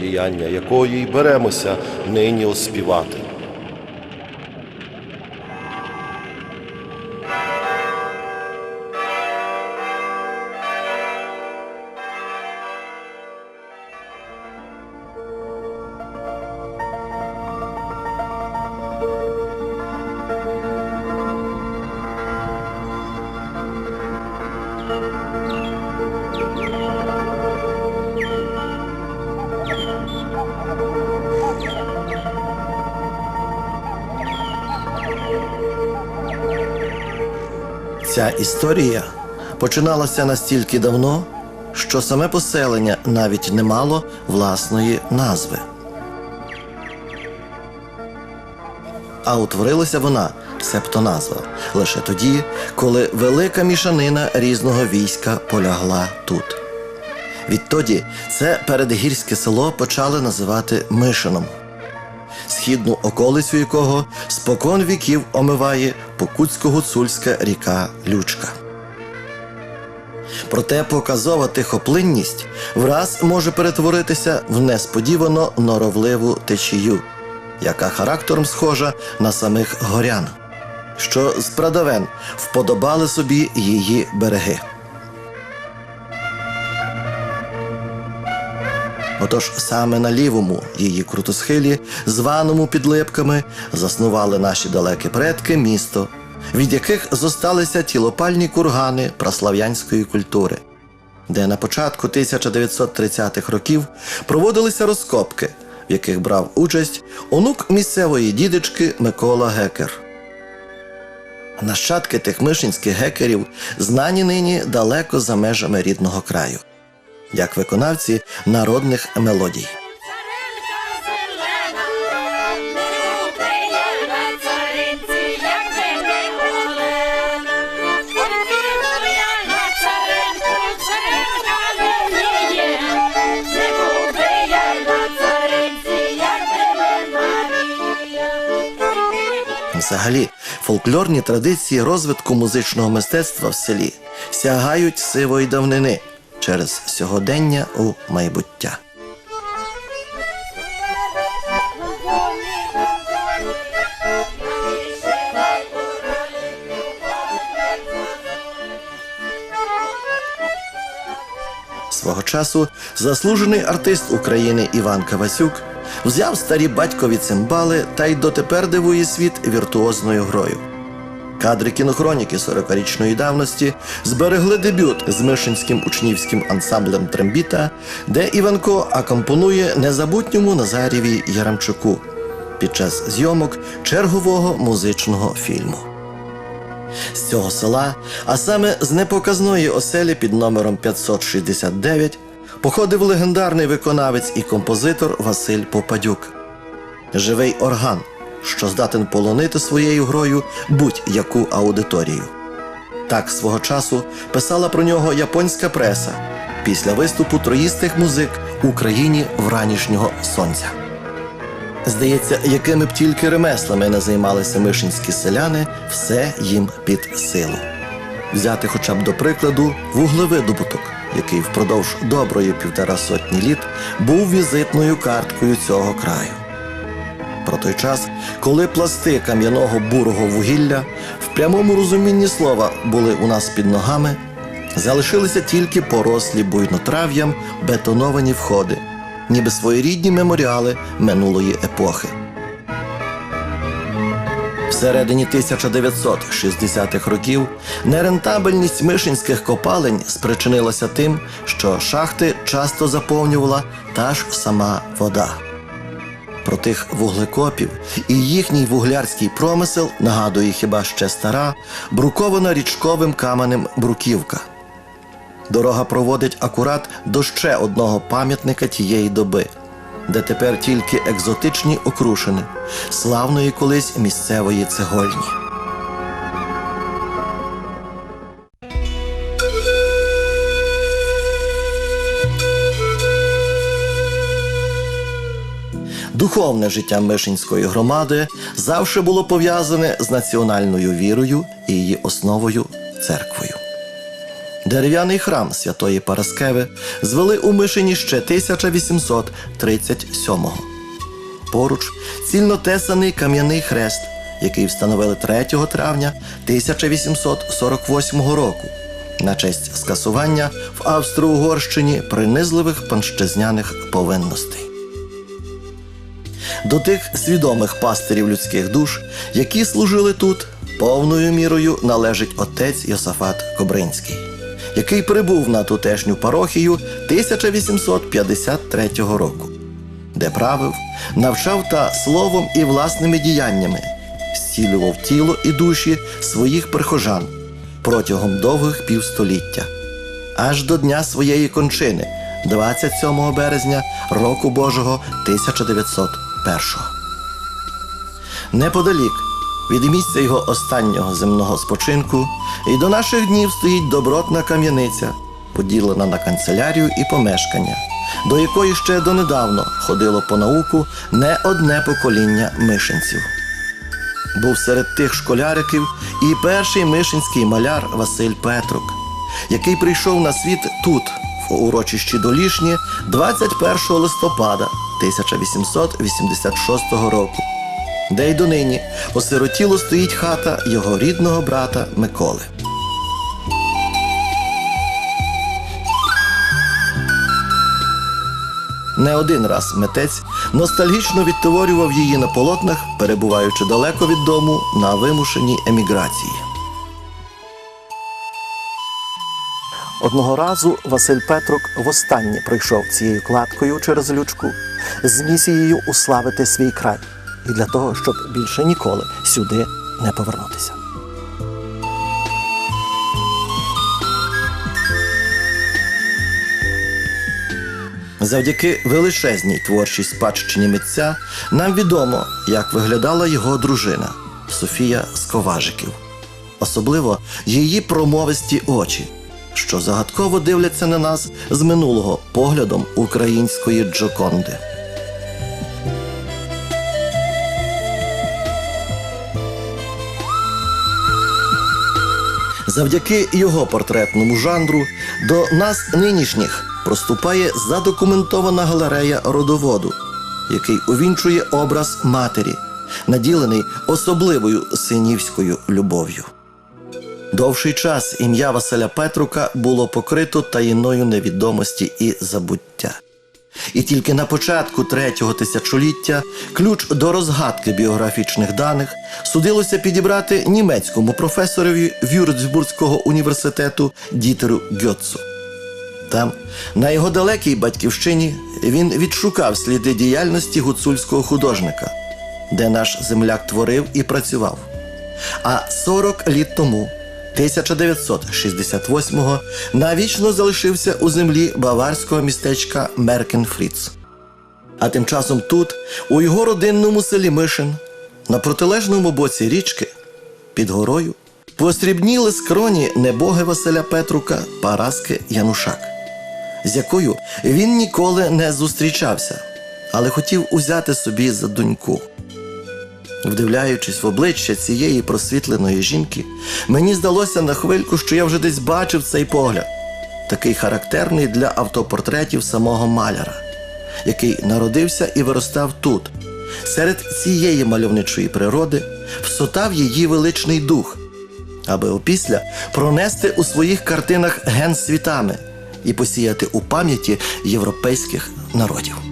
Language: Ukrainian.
діяння якої й беремося нині оспівати. Ця історія починалася настільки давно, що саме поселення навіть не мало власної назви. А утворилася вона, себто назва, лише тоді, коли велика мішанина різного війська полягла тут. Відтоді це передгірське село почали називати Мишином, східну околицю якого спокон віків омиває Покутсько-гуцульська ріка Лючка. Проте показова тихоплинність враз може перетворитися в несподівано норовливу течію, яка характером схожа на самих горян, що з прадавен вподобали собі її береги. Отож саме на лівому її крутосхилі, званому підлипками, заснували наші далекі предки місто, від яких зосталися тілопальні кургани праслав'янської культури, де на початку 1930-х років проводилися розкопки, в яких брав участь онук місцевої дідички Микола Гекер. Нащадки тих мишинських гекерів знані нині далеко за межами рідного краю як виконавці народних мелодій. Взагалі, фольклорні традиції розвитку музичного мистецтва в селі сягають сивої давнини через сьогодення у майбуття. Свого часу заслужений артист України Іван Кавасюк взяв старі батькові цимбали та й дотепер дивує світ віртуозною грою. Кадри кінохроніки 40-річної давності зберегли дебют з Мишинським учнівським ансамблем Трембіта, де Іванко акомпонує незабутньому Назарєві Яремчуку під час зйомок чергового музичного фільму. З цього села, а саме з непоказної оселі під номером 569, походив легендарний виконавець і композитор Василь Попадюк. Живий орган, що здатен полонити своєю грою будь-яку аудиторію. Так свого часу писала про нього японська преса після виступу троїстих музик Україні вранішнього сонця. Здається, якими б тільки ремеслами не займалися мишинські селяни, все їм під силу. Взяти хоча б до прикладу вуглевидобуток, який впродовж доброї півтора сотні літ був візитною карткою цього краю. Про той час, коли пласти кам'яного бурого вугілля в прямому розумінні слова були у нас під ногами, залишилися тільки порослі буйнотрав'ям бетоновані входи, ніби своєрідні меморіали минулої епохи. Всередині 1960-х років нерентабельність мишинських копалень спричинилася тим, що шахти часто заповнювала та ж сама вода. Про тих вуглекопів і їхній вуглярський промисел нагадує хіба ще стара, брукована річковим каменем бруківка. Дорога проводить акурат до ще одного пам'ятника тієї доби, де тепер тільки екзотичні окрушини славної колись місцевої цегольні. Духовне життя Мишинської громади завжди було пов'язане з національною вірою і її основою церквою. Дерев'яний храм святої Параскеви звели у Мишині ще 1837-го. Поруч цільнотесаний кам'яний хрест, який встановили 3 травня 1848 року на честь скасування в Австро-Угорщині принизливих панщезняних повинностей до тих свідомих пастирів людських душ, які служили тут, повною мірою належить отець Йосафат Кобринський, який прибув на тутешню парохію 1853 року, де правив, навчав та словом і власними діяннями, зцілював тіло і душі своїх прихожан протягом довгих півстоліття, аж до дня своєї кончини, 27 березня року Божого 1901 Неподалік від місця його останнього земного спочинку і до наших днів стоїть добротна кам'яниця, поділена на канцелярію і помешкання, до якої ще донедавно ходило по науку не одне покоління мишенців. Був серед тих школяриків і перший мишинський маляр Василь Петрук, який прийшов на світ тут, в урочищі Долішнє, 21 листопада 1886 року, де й донині осиротіло стоїть хата його рідного брата Миколи. Не один раз митець ностальгічно відтворював її на полотнах, перебуваючи далеко від дому на вимушеній еміграції. Одного разу Василь Петрук востаннє прийшов цією кладкою через лючку з місією уславити свій край. І для того, щоб більше ніколи сюди не повернутися. Завдяки величезній творчій спадщині митця нам відомо, як виглядала його дружина Софія Сковажиків, особливо її промовисті очі, що загадково дивляться на нас з минулого поглядом української Джоконди. Завдяки його портретному жанру до нас нинішніх проступає задокументована галерея родоводу, який увінчує образ матері, наділений особливою синівською любов'ю. Довший час ім'я Василя Петрука було покрито таїною невідомості і забуття. І тільки на початку третього тисячоліття ключ до розгадки біографічних даних судилося підібрати німецькому професорові Вюрцбурзького університету Дітеру Гьоцу. Там, на його далекій батьківщині, він відшукав сліди діяльності гуцульського художника, де наш земляк творив і працював. А 40 літ тому, 1968-го, навічно залишився у землі баварського містечка Меркенфріц. А тим часом тут, у його родинному селі Мишин, на протилежному боці річки, під горою, посрібніли скроні небоги Василя Петрука Параски Янушак, з якою він ніколи не зустрічався, але хотів узяти собі за доньку. Вдивляючись в обличчя цієї просвітленої жінки, мені здалося на хвильку, що я вже десь бачив цей погляд, такий характерний для автопортретів самого маляра, який народився і виростав тут, серед цієї мальовничої природи всотав її величний дух, аби опісля пронести у своїх картинах ген світами і посіяти у пам'яті європейських народів.